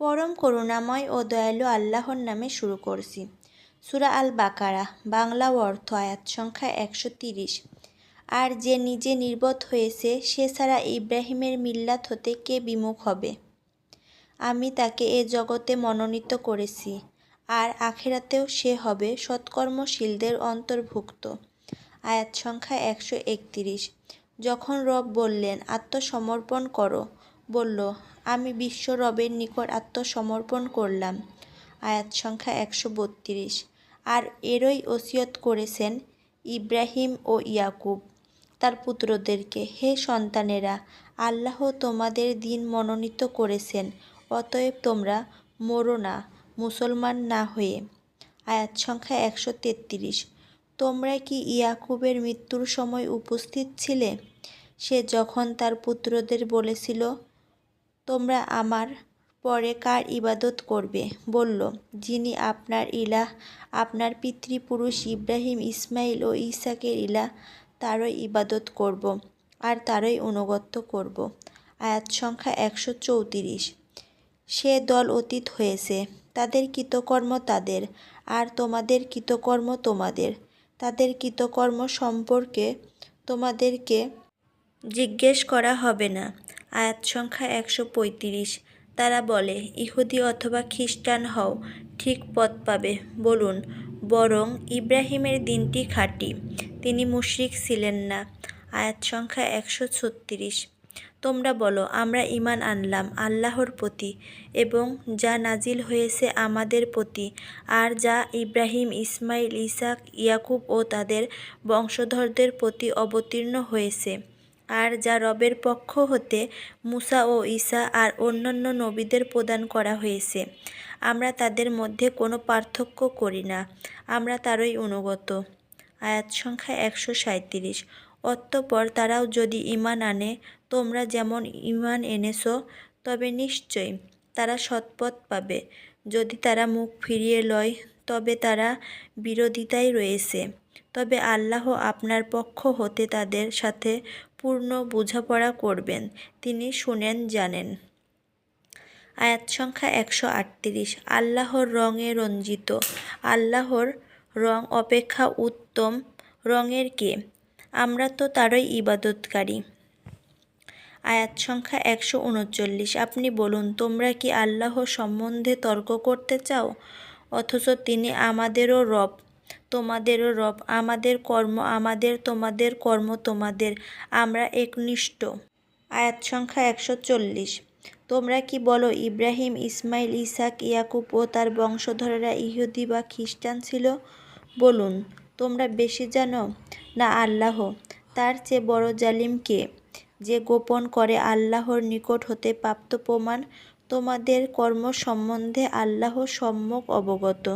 পরম করুণাময় ও দয়ালু আল্লাহর নামে শুরু করছি। সুরা আল বাকারা বাংলা অর্থ, আয়াত সংখ্যা একশো তিরিশ। আর যে নিজে নির্বোধ হয়েছে, সে ছাড়া ইব্রাহিমের মিল্লাত হতে কে বিমুখ হবে? আমি তাকে এ জগতে মনোনীত করেছি, আর আখেরাতেও সে হবে সৎকর্মশীলদের অন্তর্ভুক্ত। আয়াত সংখ্যা একশো একতিরিশ। যখন রব বললেন, আত্মসমর্পণ করো বলল, আমি বিশ্ব রবের নিকট আত্মসমর্পণ করলাম। আয়াত সংখ্যা একশো বত্রিশ। আর এরই ওসিয়ত করেছেন ইব্রাহিম ও ইয়াকুব, তার পুত্রদেরকে, হে সন্তানেরা, আল্লাহ তোমাদের দিন মনোনীত করেছেন, অতএব তোমরা মরো না, মুসলমান না হয়ে। আয়াত সংখ্যা একশো তেত্রিশ। তোমরা কি ইয়াকুবের মৃত্যুর সময় উপস্থিত ছিলে? সে যখন তার পুত্রদের বলেছিল তোমরা আমার পরে কার ইবাদত করবে? বলল, যিনি আপনার ইলাহ, আপনার পিতৃপুরুষ ইব্রাহিম ইসমাইল ও ইসাকের ইলাহ, তারই ইবাদত করব আর তারই অনুগত্য করব। আয়াত সংখ্যা একশো চৌত্রিশ। সে দল অতীত হয়েছে, তাদের কৃতকর্ম তাদের, আর তোমাদের কৃতকর্ম তোমাদের। তাদের কৃতকর্ম সম্পর্কে তোমাদেরকে জিজ্ঞেস করা হবে না। আয়াত সংখ্যা একশো পঁয়ত্রিশ। তারা বলে, ইহুদি অথবা খ্রিস্টান হও, ঠিক পথ পাবে। বলুন, বরং ইব্রাহিমের দিনটি খাঁটি, তিনি মুশরিক ছিলেন না। আয়াত সংখ্যা একশো ছত্রিশ। তোমরা বলো, আমরা ইমান আনলাম আল্লাহর প্রতি এবং যা নাজিল হয়েছে আমাদের প্রতি, আর যা ইব্রাহিম, ইসমাইল, ইসাক, ইয়াকুব ও তাদের বংশধরদের প্রতি অবতীর্ণ হয়েছে। আর যা রবের পক্ষ হতে মুসা ও ঈসা আর অন্যান্য নবীদের প্রদান করা হয়েছে। আমরা তাদের মধ্যে কোনো পার্থক্য করি না। আমরা তারই অনুগত। আয়াত সংখ্যা একশো সাঁত্রিশ অতঃপর তারাও যদি ইমান আনে, তোমরা যেমন ইমান এনেছো, তবে নিশ্চয়ই তারা সৎপথ পাবে। যদি তারা মুখ ফিরিয়ে লয়, তবে তারা বিরোধিতায় রয়েছে। তবে আল্লাহ আপনার পক্ষ হতে তাদের সাথে পূর্ণ বোঝাপড়া করবেন। তিনি শুনেন, জানেন। আয়াত সংখ্যা একশো আটত্রিশ। আল্লাহর রঙে রঞ্জিত। আল্লাহর রং অপেক্ষা উত্তম। রঙের কে? আমরা তো তারই ইবাদতকারী। আয়াত সংখ্যা একশো উনচল্লিশ। আপনি বলুন, তোমরা কি আল্লাহ সম্বন্ধে তর্ক করতে চাও? অথচ তিনি আমাদেরও রব। তোমাদেরও রব, আমাদের কর্ম আমাদের, তোমাদের কর্ম তোমাদের। আমরা একনিষ্ঠ। আয়াত সংখ্যা একশো চল্লিশ। তোমরা কি বলো, ইব্রাহিম, ইসমাইল, ইসাক, ইয়াকুব ও তার বংশধরেরা ইহুদি বা খ্রিস্টান ছিল? বলুন, তোমরা বেশি জানো না আল্লাহ? তার চেয়ে বড় জালিম কে? যে গোপন করে আল্লাহর নিকট হতে প্রাপ্ত প্রমাণ তোমাদের কর্ম সম্বন্ধে আল্লাহ সম্যক অবগত।